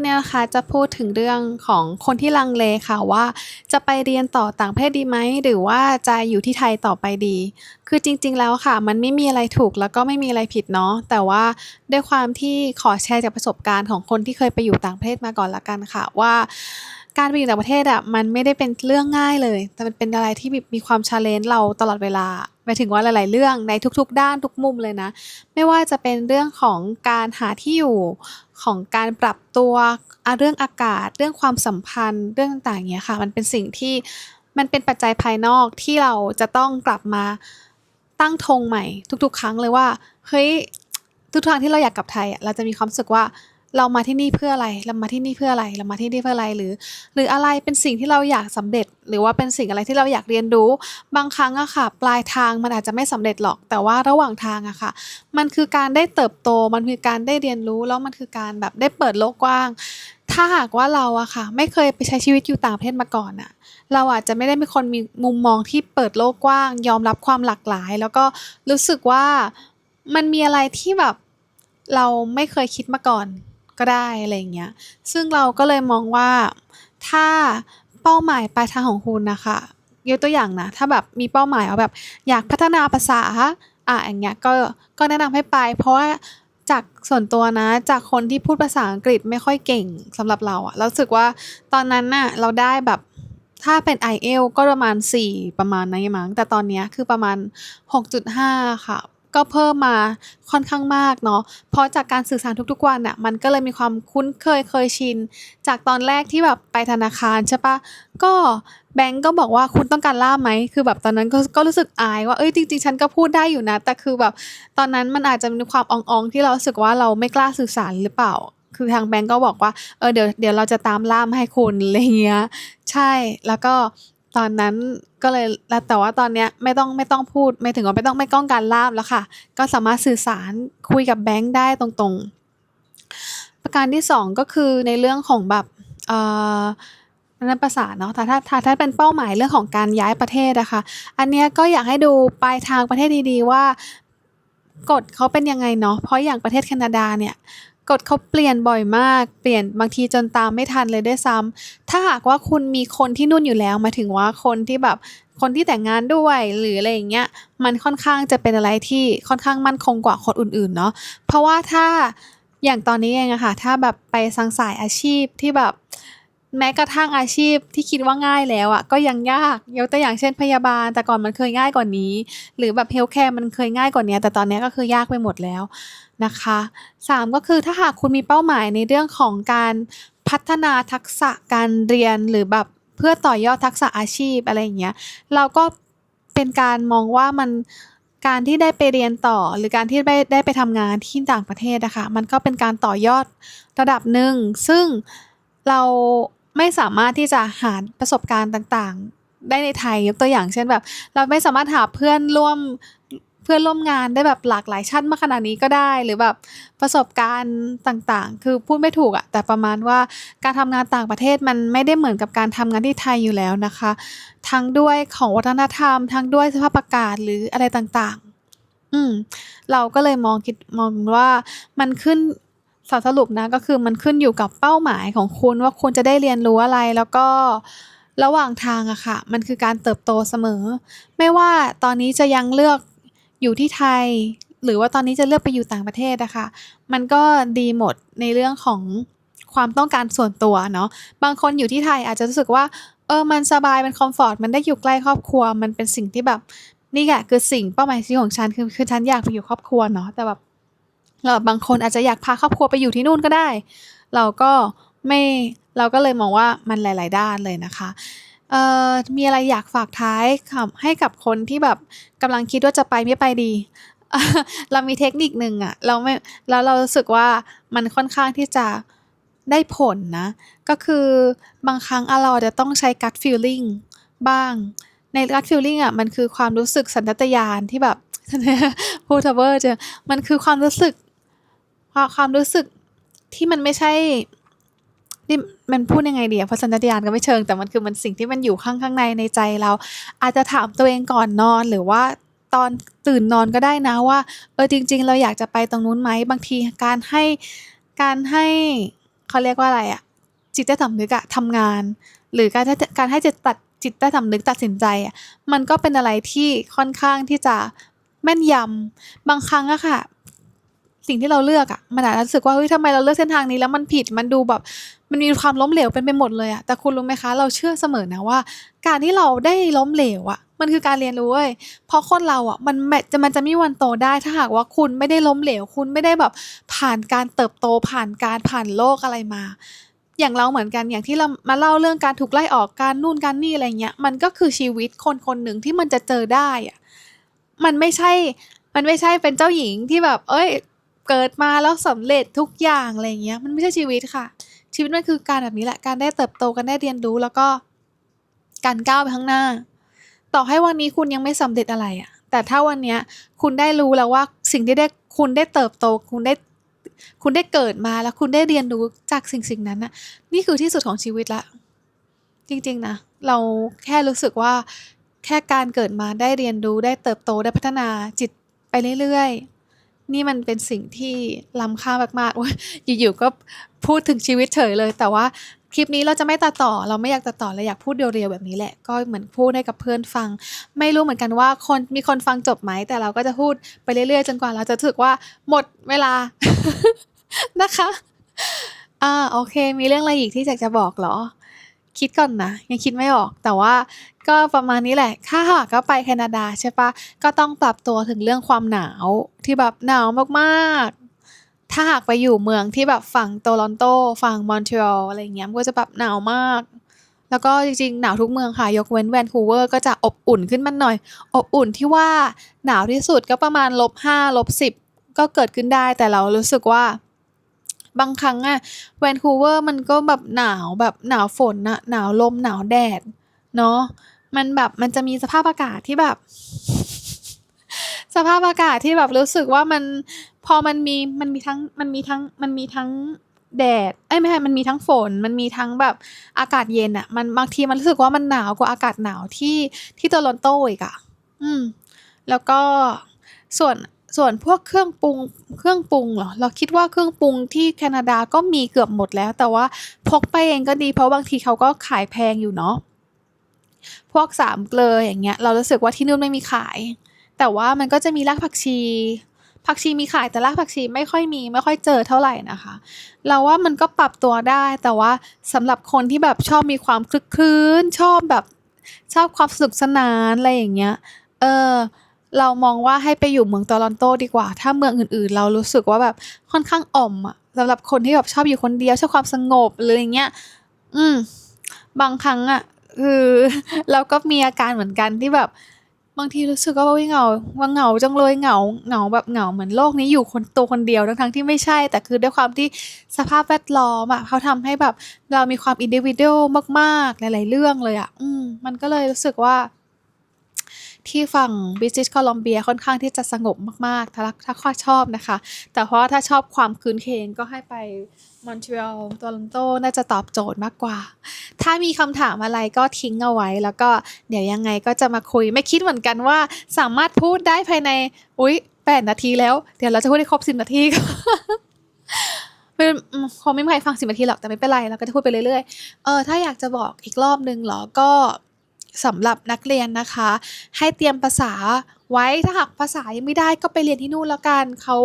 เนี่ยนะคะจะพูดถึงเรื่องของคนที่ลังเลค่ะว่า จะไปเรียนต่อต่างประเทศดีไหมหรือว่าจะอยู่ที่ไทยต่อไปดี คือจริง ๆ แล้วค่ะ มันไม่มีอะไรถูกแล้วก็ไม่มีอะไรผิดเนาะแต่ว่าด้วยความที่ขอแชร์จากประสบการณ์ของคนที่เคยไปอยู่ต่างประเทศมาก่อนละกันค่ะว่า การไปอยู่ต่างประเทศอะมันไม่ได้เป็นเรื่องง่ายเลย แต่มันเป็นอะไรที่มีความ challenge เราตลอดเวลาหมายถึงว่าหลาย ๆ เรื่องในทุก ๆ ด้านทุกมุมเลยนะ ไม่ว่าจะเป็นเรื่องของการหาที่อยู่ของการปรับตัวเรื่องอากาศ เรื่องความสัมพันธ์ เรื่องต่างๆเงี้ยค่ะ มันเป็นสิ่งที่มันเป็นปัจจัยภายนอกที่เราจะต้องกลับมาตั้งธงใหม่ ทุก ๆ ครั้งเลยว่าเฮ้ยทุกครั้งที่เราอยากกลับไทยเราจะมีความรู้สึกว่า เรามาที่นี่เพื่ออะไร เรามาที่นี่เพื่ออะไร เรามาที่นี่เพื่ออะไร หรือ หรืออะไรเป็นสิ่งที่เราอยากสำเร็จ หรือว่าเป็นสิ่งอะไรที่เราอยากเรียนรู้ บางครั้งอะค่ะ ปลายทางมันอาจจะไม่สำเร็จหรอก แต่ว่าระหว่างทางอะค่ะ มันคือการได้เติบโต มันคือการได้เรียนรู้ แล้วมันคือการแบบได้เปิดโลกกว้าง ถ้าหากว่าเราอะค่ะ ไม่เคยไปใช้ชีวิตอยู่ต่างประเทศมาก่อนน่ะเราอาจจะไม่ได้เป็นคนมีมุมมองที่เปิดโลกกว้าง ยอมรับความหลากหลาย แล้วก็รู้สึกว่ามันมีอะไรที่แบบเราไม่เคยคิดมาก่อน ก็ได้อะไรอย่างเงี้ย ซึ่งเราก็เลยมองว่าถ้าเป้าหมายปลายทางของคุณนะคะยกตัวอย่างนะ ถ้าแบบมีเป้าหมายว่าแบบ อยากพัฒนาภาษาอ่าอย่างเงี้ยก็ก็แนะนำให้ไป เพราะว่าจากส่วนตัวนะ จากคนที่พูดภาษาอังกฤษไม่ค่อยเก่งสำหรับเราอะเราสึกว่าตอนนั้นน่ะเราได้แบบถ้าเป็น IELTS ก็ประมาณ 4 ประมาณนี้มั้งแต่ตอนนี้คือประมาณ 6.5 ค่ะ ก็เพิ่มมาค่อนข้างมากเนาะเพราะจากการสื่อสารทุกๆวันน่ะมันก็เลยมีความคุ้นเคยเคยชิน จากตอนแรกที่แบบไปธนาคารใช่ปล่าก็แบงก์ก็บอกว่า"คุณต้องการล่ามไหม?"คือแบบตอนนั้นก็ก็รู้สึกอายว่าเฮ้ยจริงๆ ฉันก็พูดได้อยู่นะ แต่คือแบบตอนนั้นมันอาจจะมีความอ๊องๆที่เราสึกว่าเราไม่กล้าสื่อสารหรือเปล่า คือทางแบงก์ก็บอกว่า"เออเดี๋ยวเดี๋ยวเราจะตามล่ามให้คุณ"อะไรเงี้ยใช่แล้วก็ ตอนนั้นก็เลยแต่ว่าตอนเนี้ยไม่ต้องไม่ต้องพูดหมายถึงว่าไม่ต้องไม่ต้องการล่ามแล้วค่ะ ก็สามารถสื่อสารคุยกับแบงก์ได้ตรงๆ ประการที่ 2 ก็คือในเรื่องของแบบเอ่อเรื่องภาษาเนาะแต่ถ้าถ้าถ้าเป็นเป้าหมายเรื่องของการย้ายประเทศอะค่ะอันเนี้ยก็อยากให้ดูปลายทางประเทศดีๆว่ากฎเขาเป็นยังไงเนาะเพราะอย่างประเทศแคนาดาเนี่ย กฎเขาเปลี่ยนบ่อยมาก เปลี่ยนบางทีจนตามไม่ทันเลยด้วยซ้ำถ้าหากว่าคุณมีคนที่นู่นอยู่แล้วมาถึงว่าคนที่แบบคนที่แต่งงานด้วยหรืออะไรอย่างเงี้ยมันค่อนข้างจะเป็นอะไรที่ค่อนข้างมั่นคงกว่าคนอื่นๆเนาะเพราะว่าถ้าอย่างตอนนี้เองอะค่ะถ้าแบบไปสังสายอาชีพที่แบบ แม้กระทั่งอาชีพที่คิดว่าง่ายแล้วอะก็ยังยากยกตัวอย่างเช่นพยาบาล แต่ก่อนมันเคยง่ายกว่านี้ หรือแบบ healthcare มันเคยง่ายกว่านี้ แต่ตอนนี้ก็คือยากไปหมดแล้วนะคะ 3 ก็คือถ้าหากคุณมีเป้าหมายในเรื่องของการพัฒนาทักษะการเรียนหรือแบบเพื่อต่อยอดทักษะอาชีพอะไรอย่างเงี้ยเราก็เป็นการมองว่ามันการที่ได้ไปเรียนต่อหรือการที่ได้ได้ไปทำงานที่ต่างประเทศอะคะมันก็เป็นการต่อยอดระดับหนึ่งซึ่งเรา ไม่สามารถที่จะหาประสบการณ์ต่างๆ ได้ในไทยยกตัวอย่างเช่นแบบ เราไม่สามารถหาเพื่อนร่วมเพื่อนร่วมงานได้แบบหลากหลายชาติมากขนาดนี้ก็ได้หรือแบบประสบการณ์ต่างๆ คือพูดไม่ถูกอะแต่ประมาณว่าการทำงานต่างประเทศมันไม่ได้เหมือนกับการทำงานที่ไทยอยู่แล้วนะคะ ทั้งด้วยของวัฒนธรรม ทั้งด้วยสภาพอากาศหรืออะไรต่างๆ อืมเราก็เลยมองคิดมองว่ามันขึ้น สสรุปนะก็คือมันขึ้นอยู่กับเป้าหมายของคุณว่าคุณจะได้เรียนรู้อะไรแล้วก็ระหว่างทางอะค่ะ มันคือการเติบโตเสมอ ไม่ว่าตอนนี้จะยังเลือกอยู่ที่ไทย หรือว่าตอนนี้จะเลือกไปอยู่ต่างประเทศอะค่ะมันก็ดีหมดในเรื่องของความต้องการส่วนตัวเนาะบางคนอยู่ที่ไทยอาจจะรู้สึกว่าเออมันสบายมันคอมฟอร์ตมันได้อยู่ใกล้ครอบครัว มันเป็นสิ่งที่แบบนี่แหละคือสิ่งเป้าหมายชีวิตของฉันคือคือฉันอยากไปอยู่ครอบครัวเนาะแต่แบบ แล้วแบางคนอาจจะอยากพาครอบครัวไปอยู่ที่นู่นก็ได้ เราก็ไม่เราก็เลยมองว่ามันหลาย ๆ ด้านเลยนะคะเอ่อมีอะไรอยากฝากท้ายให้กับคนที่แบบกำลังคิดว่าจะไปไม่ไปดี เรามีเทคนิคหนึ่งอะเราไม่แล้วเรารู้สึกว่ามันค่อนข้างที่จะได้ผลนะ ก็คือบางครั้งเราอาจจะต้องใช้ gut feeling บ้าง ใน gut feeling อะมันคือความรู้สึกสัญชาตญาณที่แบบพูดเวอร์จังมันคือความรู้สึก ความความรู้สึกที่มันไม่ใช่ที่มันพูดยังไงดีอะเพราะสัญชาตญาณก็ไม่เชิง แต่มันคือมันสิ่งที่มันอยู่ข้างข้างในในใจเรา อาจจะถามตัวเองก่อนนอนหรือว่าตอนตื่นนอนก็ได้นะว่าเออจริง ๆ เราอยากจะไปตรงนู้นไหมบางทีการให้การให้เขาเรียกว่าอะไรอะจิตใต้สำนึกอะทำงาน หรือการที่การให้จิตตัดจิตใต้สำนึกตัดสินใจอะมันก็เป็นอะไรที่ค่อนข้างที่จะแม่นยำบางครั้งอะค่ะ สิ่งที่เราเลือกอะมันอาจจะรู้สึกว่าเฮ้ยทำไมเราเลือกเส้นทางนี้แล้วมันผิดมันดูแบบมันมีความล้มเหลวเป็นไปหมดเลยอะแต่คุณรู้ไหมคะเราเชื่อเสมอนะว่า การที่เราได้ล้มเหลวอะมันคือการเรียนรู้เว้ยเพราะคนเราอะมันแมจะมันจะไม่มีวันโตได้ถ้าหากว่าคุณไม่ได้ล้มเหลว คุณไม่ได้แบบผ่านการเติบโตผ่านการผ่านโลกอะไรมาอย่างเราเหมือนกันอย่างที่เรามาเล่าเรื่องการถูกไล่ออกการนู่นการนี่อะไรเงี้ยมันก็คือชีวิตคนคนหนึ่งที่มันจะเจอได้อะมันไม่ใช่ มันไม่ใช่เป็นเจ้าหญิงที่แบบ เอ้ย เกิดมาแล้วสำเร็จทุกอย่างอะไรเงี้ยมันไม่ใช่ชีวิตค่ะ ชีวิตมันคือการแบบนี้แหละการได้เติบโตการได้เรียนรู้แล้วก็การก้าวไปข้างหน้า ต่อให้วันนี้คุณยังไม่สำเร็จอะไรอะแต่ถ้าวันเนี้ยคุณได้รู้แล้วว่าสิ่งที่ได้คุณได้เติบโต คุณได้คุณได้เกิดมาแล้วคุณได้เรียนรู้จากสิ่งสิ่งนั้นน่ะนี่คือที่สุดของชีวิตละ จริงๆนะเราแค่รู้สึกว่าแค่การเกิดมาได้เรียนรู้ได้เติบโตได้พัฒนาจิตไปเรื่อยๆ นี่มันเป็นสิ่งที่ล้ำค่ามากๆอยอยู่ๆก็พูดถึงชีวิตเฉยเลย แต่ว่าคลิปนี้เราจะไม่ตัดต่อ เราไม่อยากตัดต่อเราอยากพูดเรียวๆแบบนี้แหละ ก็เหมือนพูดให้กับเพื่อนฟัง ไม่รู้เหมือนกันว่าคนมีคนฟังจบไหม แต่เราก็จะพูดไปเรื่อยๆ จนกว่าเราจะรู้สึกว่าหมดเวลา นะคะ อ่าโอเค มีเรื่องอะไรอีกที่อยากจะบอกเหรอ คิดก่อนนะยังคิดไม่ออก แต่ว่าก็ประมาณนี้แหละถ้าหากก็ไปแคนาดาใช่ปะก็ต้องปรับตัวถึงเรื่องความหนาวที่แบบหนาวมากๆ ถ้าหากไปอยู่เมืองที่แบบฝั่งโตลอนโตฝั่งมอนทรีออลอะไรอย่างเงี้ยมันก็จะแบบหนาวมาก แล้วก็จริงๆ หนาวทุกเมืองค่ะ ยกเว้นแวนคูเวอร์ก็จะอบอุ่นขึ้นมาหน่อย อบอุ่นที่ว่าหนาวที่สุดก็ประมาณลบห้าลบสิบก็เกิดขึ้นได้แต่เรารู้สึกว่า บางครั้งอะแวนคูเวอร์มันก็แบบหนาวแบบหนาวฝนอะหนาวลมหนาวแดดเนาะมันแบบมันจะมีสภาพอากาศที่แบบ สภาพอากาศที่แบบรู้สึกว่ามันพอมันมีมันมีทั้งมันมีทั้งมันมีทั้งแดดเอ้ยไม่ใช่มันมีทั้งฝน มันมีทั้งแบบอากาศเย็นอะมันบางทีมันรู้สึกว่ามันหนาวกว่าอากาศหนาวที่ที่โตลอนโตอีกอะอืม แล้วก็ส่วน ส่วนพวกเครื่องปรุงเครื่องปรุงเหรอเราคิดว่าเครื่องปรุงที่แคนาดาก็มีเกือบหมดแล้ว แต่ว่าพกไปเองก็ดีเพราะบางทีเขาก็ขายแพงอยู่เนาะพวกสามเกลออย่างเงี้ยเรารู้สึกว่าที่นู่นไม่มีขาย แต่ว่ามันก็จะมีรากผักชี ผักชีมีขายแต่รากผักชีไม่ค่อยมีไม่ค่อยเจอเท่าไหร่นะคะ เราว่ามันก็ปรับตัวได้ แต่ว่าสำหรับคนที่แบบชอบมีความคลึกคลื้นชอบแบบชอบความสนุกสนานอะไรอย่างเงี้ยเออ เรามองว่าให้ไปอยู่เมืองโตลอนโตดีกว่า ถ้าเมืองอื่นๆ เรารู้สึกว่าแบบค่อนข้างอ่อมอะสำหรับคนที่แบบชอบอยู่คนเดียวชอบความสงบหรืออย่างเงี้ย อืม บางครั้งอะคือเราก็มีอาการเหมือนกันที่แบบ บางทีรู้สึกว่าอุ๊ยเหงาว่าเหงาจังเลยเหงาเหงาแบบเหงาเหมือนโลกนี้อยู่คนตัวคนเดียวทั้งๆที่ไม่ใช่ แต่คือด้วยความที่สภาพแวดล้อมอะเขาทำให้แบบ เรามีความ individual มากๆหลายๆเรื่องเลยอะอืม มันก็เลยรู้สึกว่า ที่ฝั่ง British Columbia ค่อนข้างที่จะสงบมากๆ ถ้าถ้าข้อชอบนะคะ แต่เพราะว่าถ้าชอบความคืนเคงก็ให้ไปมอนทรีออลโตลอนโตน่าจะตอบโจทย์มากกว่า ถ้ามีคำถามอะไรก็ทิ้งเอาไว้ แล้วก็เดี๋ยวยังไงก็จะมาคุย ไม่คิดเหมือนกันว่าสามารถพูดได้ภายใน อุ๊ยแปดนาทีแล้ว เดี๋ยวเราจะพูดให้ครบสิบนาทีเป็นคงไม่มีใครฟังสิบนาทีหรอกแต่ไม่เป็นไรเราก็จะพูดไปเรื่อยๆ เออถ้าอยากจะบอกอีกรอบนึงเหรอก็ สำหรับนักเรียนนะคะ ให้เตรียมภาษาไว้ถ้าหากภาษายังไม่ได้ก็ไปเรียนที่นู่นแล้วกันเขา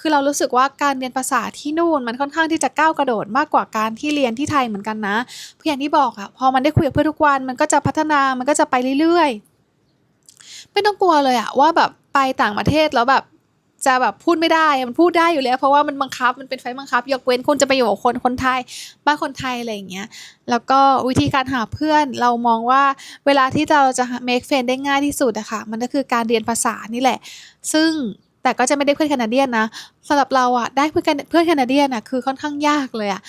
คือเรารู้สึกว่าการเรียนภาษาที่นู่นมันค่อนข้างที่จะก้าวกระโดดมากกว่าการที่เรียนที่ไทยเหมือนกันนะเพื่อย่างที่บอกอะพอมันได้คุยกับเพื่อนทุกวันมันก็จะพัฒนามันก็จะไปเรื่อยๆ ไม่ต้องกลัวเลยอะว่าแบบไปต่างประเทศแล้วแบบ จะแบบพูดไม่ได้ มันพูดได้อยู่แล้ว เพราะว่ามันบังคับ มันเป็นไฟบังคับ ยกเว้นคุณจะไปอยู่กับคนคนไทย บ้านคนไทยอะไรอย่างเงี้ย แล้วก็วิธีการหาเพื่อน เรามองว่าเวลาที่เราจะ make friend ได้ง่ายที่สุดอะค่ะ มันก็คือการเรียนภาษานี่แหละ ซึ่งแต่ก็จะไม่ได้เพื่อนแคนาเดียนนะสำหรับเราอะได้เพื่อนเพื่อนแคนาเดียนอะคือค่อนข้างยากเลยอะ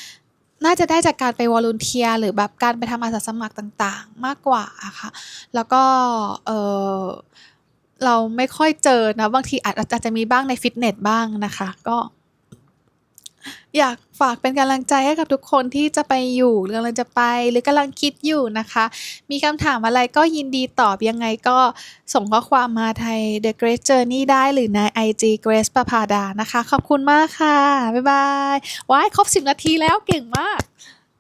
น่าจะได้จากการไปวอล u n เทียหรือแบบการไปทำอาสาสมัครต่างๆ มากกว่าอะค่ะ แล้วก็เออ เราไม่ค่อยเจอนะ บางทีอาจอาจจะมีบ้างในฟิตเนสบ้างนะคะ ก็ อยากฝากเป็นกำลังใจให้กับทุกคนที่จะไปอยู่หรือกำลังจะไป หรือกำลังคิดอยู่นะคะ มีคำถามอะไรก็ยินดีตอบยังไงก็ส่งข้อความมาไทย The Great Journey ได้หรือใน IG Grace ประภาดานะคะ ขอบคุณมากค่ะ บ๊ายบายว้ายครบ 10 นาทีแล้วเก่งมาก